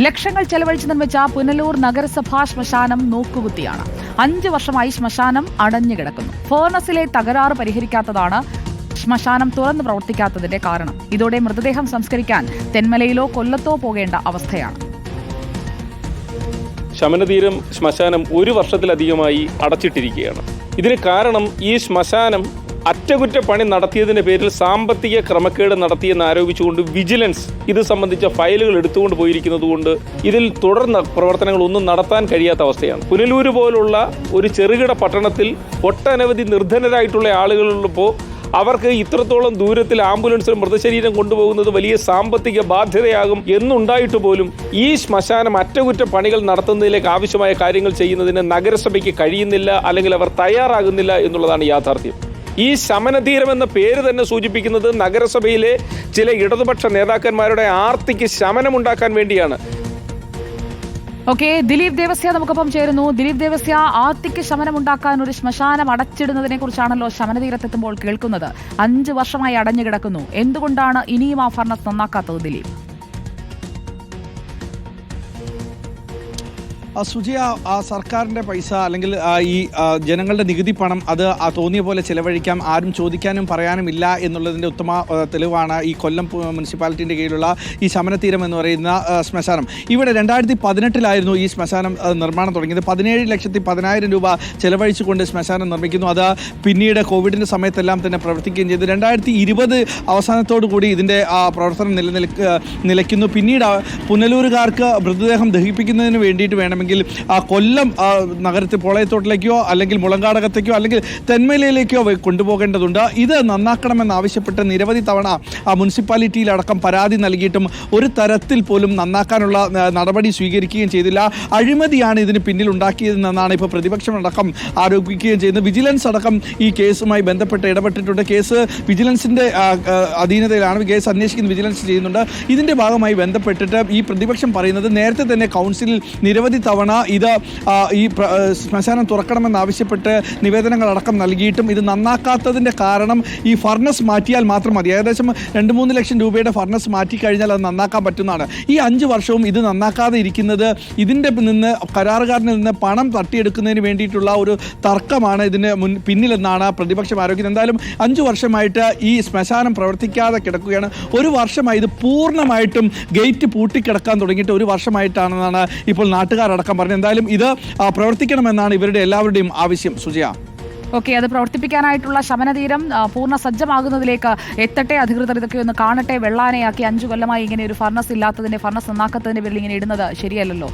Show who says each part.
Speaker 1: ലക്ഷങ്ങൾ ചെലവഴിച്ച് നിർമ്മിച്ച പുനലൂർ നഗരസഭാ ശ്മശാനം നോക്കുകുത്തിയാണ്. അഞ്ചു വർഷമായി ശ്മശാനം അടഞ്ഞുകിടക്കുന്നു ഫോർണസിലെ തകരാറ് പരിഹരിക്കാത്തതാണ് ശ്മശാനം തുറന്നു പ്രവർത്തിക്കാത്തതിന്റെ കാരണം. ഇതോടെ മൃതദേഹം സംസ്കരിക്കാൻ തെന്മലയിലോ കൊല്ലത്തോ പോകേണ്ട അവസ്ഥയാണ്.
Speaker 2: ശമനതീരം ശ്മശാനം ഒരു വർഷത്തിലധികമായി അടച്ചിട്ടിരിക്കുകയാണ്. ഇതിന് കാരണം ഈ ശ്മശാനം അറ്റകുറ്റപ്പണി നടത്തിയതിന്റെ പേരിൽ സാമ്പത്തിക ക്രമക്കേട് നടത്തിയെന്ന് ആരോപിച്ചുകൊണ്ട് വിജിലൻസ് ഇത് സംബന്ധിച്ച ഫയലുകൾ എടുത്തുകൊണ്ട് പോയിരിക്കുന്നത് കൊണ്ട് ഇതിൽ തുടർ പ്രവർത്തനങ്ങൾ ഒന്നും നടത്താൻ കഴിയാത്ത അവസ്ഥയാണ്. പുനലൂര് പോലുള്ള ഒരു ചെറുകിട പട്ടണത്തിൽ ഒട്ടനവധി നിർധനരായിട്ടുള്ള ആളുകളുള്ളപ്പോൾ അവർക്ക് ഇത്രത്തോളം ദൂരത്തിൽ ആംബുലൻസിൽ മൃതശരീരം കൊണ്ടുപോകുന്നത് വലിയ സാമ്പത്തിക ബാധ്യതയാകും എന്നുണ്ടായിട്ട് പോലും ഈ ശ്മശാനം അറ്റകുറ്റപ്പണികൾ നടത്തുന്നതിലേക്ക് ആവശ്യമായ കാര്യങ്ങൾ ചെയ്യുന്നതിന് നഗരസഭയ്ക്ക് കഴിയുന്നില്ല അല്ലെങ്കിൽ അവർ തയ്യാറാകുന്നില്ല എന്നുള്ളതാണ് യാഥാർത്ഥ്യം. ഈ ശമനതീരം എന്ന പേര് തന്നെ സൂചിപ്പിക്കുന്നത് നഗരസഭയിലെ ചില ഇടതുപക്ഷ നേതാക്കന്മാരുടെ ആർത്തിക്ക് ശമനമുണ്ടാക്കാൻ വേണ്ടിയാണ്.
Speaker 1: ഓക്കെ ദിലീപ് ദേവസ്യ നമുക്കൊപ്പം ചേരുന്നു. ദിലീപ് ദേവസ്യ ആർത്തിക്ക് ശമനമുണ്ടാക്കാൻ ഒരു ശ്മശാനം അടച്ചിടുന്നതിനെ കുറിച്ചാണല്ലോ ശമനതീരത്തെത്തുമ്പോൾ കേൾക്കുന്നത്. അഞ്ച് വർഷമായി അടഞ്ഞു കിടക്കുന്നു എന്തുകൊണ്ടാണ് ഇനിയും ആ ഫർണസ് നന്നാക്കാത്തത് ദിലീപ്?
Speaker 3: ആ സുജയ ആ സർക്കാരിന്റെ പൈസ അല്ലെങ്കിൽ ഈ ജനങ്ങളുടെ നികുതി പണം അത് തോന്നിയ പോലെ ചെലവഴിക്കാം ആരും ചോദിക്കാനും പറയാനും ഇല്ല എന്നുള്ളതിന്റെ ഉത്തമ തെളിവാണ് ഈ കൊല്ലം മുനിസിപ്പാലിറ്റിന്റെ കീഴിലുള്ള ഈ ശമനതീരം എന്ന് പറയുന്ന ശ്മശാനം. ഇവിടെ രണ്ടായിരത്തി പതിനെട്ടിലായിരുന്നു ഈ ശ്മശാനം നിർമ്മാണം തുടങ്ങിയത്. പതിനേഴ് ലക്ഷത്തി പതിനായിരം രൂപ ചെലവഴിച്ചുകൊണ്ട് ശ്മശാനം നിർമ്മിക്കുന്നു. അത് പിന്നീട് കോവിഡിന്റെ സമയത്തെല്ലാം തന്നെ പ്രവർത്തിക്കുകയും ചെയ്തു. രണ്ടായിരത്തി ഇരുപത് അവസാനത്തോടു കൂടി ഇതിന്റെ പ്രവർത്തനം നിലനിൽക്ക നിലയ്ക്കുന്നു. പിന്നീട് പുനലൂരുകാർക്ക് മൃതദേഹം ദഹിപ്പിക്കുന്നതിന് വേണ്ടിയിട്ട് വേണമെങ്കിൽ ആ കൊല്ലം നഗരത്തിൽ പോളയത്തോട്ടിലേക്കോ അല്ലെങ്കിൽ മുളങ്കാടകത്തേക്കോ അല്ലെങ്കിൽ തെന്മലയിലേക്കോ കൊണ്ടുപോകേണ്ടതുണ്ട്. ഇത് നന്നാക്കണമെന്നാവശ്യപ്പെട്ട് നിരവധി തവണ മുനിസിപ്പാലിറ്റിയിലടക്കം പരാതി നൽകിയിട്ടും ഒരു തരത്തിൽ പോലും നന്നാക്കാനുള്ള നടപടി സ്വീകരിക്കുകയും ചെയ്തില്ല. അഴിമതിയാണ് ഇതിന് പിന്നിൽ ഉണ്ടാക്കിയതെന്നാണ് ഇപ്പോൾ പ്രതിപക്ഷമടക്കം ആരോപിക്കുകയും ചെയ്യുന്നത്. വിജിലൻസ് അടക്കം ഈ കേസുമായി ബന്ധപ്പെട്ട് ഇടപെട്ടിട്ടുണ്ട്. കേസ് വിജിലൻസിന്റെ അധീനതയിലാണ്. കേസ് അന്വേഷിക്കുന്ന വിജിലൻസ് ചെയ്യുന്നുണ്ട്. ഇതിന്റെ ഭാഗമായി ബന്ധപ്പെട്ടിട്ട് ഈ പ്രതിപക്ഷം പറയുന്നത് നേരത്തെ തന്നെ കൗൺസിലിൽ നിരവധി തവണ ഇത് ഈ ശ്മശാനം തുറക്കണമെന്നാവശ്യപ്പെട്ട് നിവേദനങ്ങളടക്കം നൽകിയിട്ടും ഇത് നന്നാക്കാത്തതിന്റെ കാരണം ഈ ഫർണസ് മാറ്റിയാൽ മാത്രം മതി. ഏകദേശം രണ്ട് മൂന്ന് ലക്ഷം രൂപയുടെ ഫർണസ് മാറ്റി കഴിഞ്ഞാൽ അത് നന്നാക്കാൻ പറ്റുന്നതാണ്. ഈ അഞ്ച് വർഷവും ഇത് നന്നാക്കാതെ ഇരിക്കുന്നത് ഇതിന്റെ നിന്ന് കരാറുകാരനിൽ നിന്ന് പണം തട്ടിയെടുക്കുന്നതിന് വേണ്ടിയിട്ടുള്ള ഒരു തർക്കമാണ് ഇതിന് മുൻ പിന്നിലെന്നാണ് പ്രതിപക്ഷം ആരോഗ്യം എന്തായാലും അഞ്ച് വർഷമായിട്ട് ഈ ശ്മശാനം പ്രവർത്തിക്കാതെ കിടക്കുകയാണ്. ഒരു വർഷമായി ഇത് പൂർണമായിട്ടും ഗേറ്റ് പൂട്ടിക്കിടക്കാൻ തുടങ്ങിയിട്ട് ഒരു വർഷമായിട്ടാണെന്നാണ് ഇപ്പോൾ നാട്ടുകാരടക്കം പറഞ്ഞത് എന്തായാലും ഇത് പ്രവർത്തിക്കണമെന്നാണ് ഇവരുടെ എല്ലാവരുടെയും ആവശ്യം. സുജയ.
Speaker 1: ഓക്കെ അത് പ്രവർത്തിപ്പിക്കാനായിട്ടുള്ള ശമനതീരം പൂർണ സജ്ജമാകുന്നതിലേക്ക് എത്തട്ടെ അധികൃതർ ഇതൊക്കെ ഒന്ന് കാണട്ടെ. വെള്ളാനയാക്കി അഞ്ചു കൊല്ലമായി ഇങ്ങനെ ഒരു ഫർണസ് ഇല്ലാത്തതിന്റെ ഫർണസ് നന്നാക്കത്തതിന്റെ പേരിൽ ഇങ്ങനെ ഇടുന്നത് ശരിയല്ലല്ലോ.